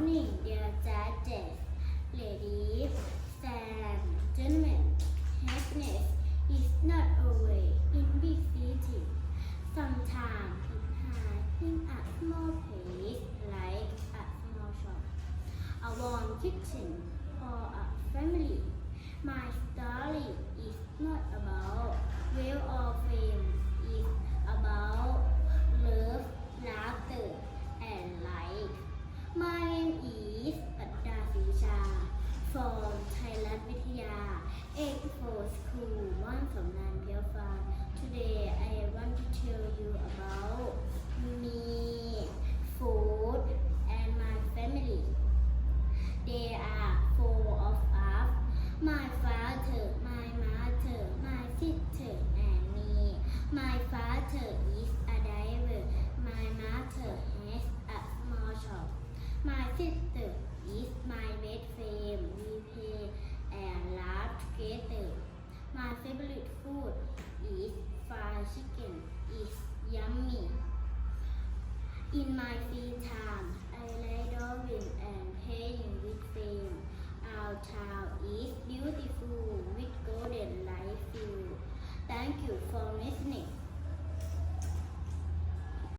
morning, dear judges, ladies, and gentlemen. Happiness is not always in big city. Sometimes it hides in a small place like a small shop, a warm kitchen, or a family. ยรัฐวิทยา 84 School ม่อนสมนานเพียวฟาร์ Today I want to tell you about me, food, and my family. There are four of us. My father, my mother, my sister, and me. My father is a diver. My mother has a small shop. My sister fried chicken. is yummy. In my free time, I like drawing and playing with friends. Our town is